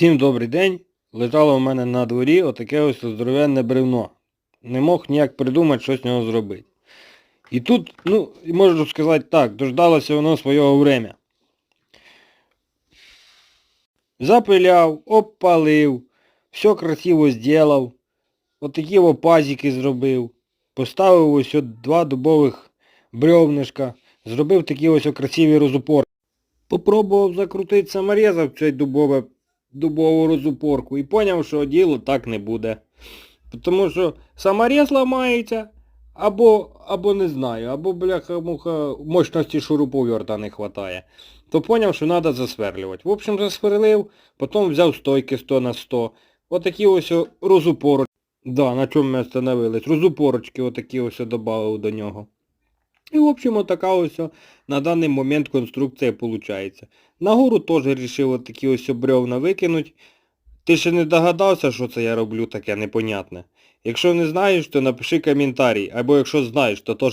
Всім добрий день. Лежало в мене на дворі отаке ось здоровенне бревно. Не мог ніяк придумати, що з нього зробити. І тут, ну, можу сказати так, дождалося воно свого время. Запиляв, обпалив, все красиво зробив, отакі о пазики зробив, поставив ось от два дубових бревнишка, зробив такі ось красиві розупори. Попробував закрутити самореза в цей дубове, дубову розупорку і поняв, що діло так не буде. Тому що саморез ламається, або, або не знаю, або, бляха-муха, мощності шуруповерта не вистачає. То поняв, що треба засверлювати. В общем, засверлив, потім взяв стойки 100 на 100. Отакі ось розупорочки. Да, на чому ми остановились. Розупорочки отакі ось додав до нього. І, в общем, така ось на даний момент конструкція виходить. Нагору теж вирішили такі ось бревна викинуть. Ти ще не догадався, що це я роблю таке непонятне? Якщо не знаєш, то напиши коментарій, або якщо знаєш, то теж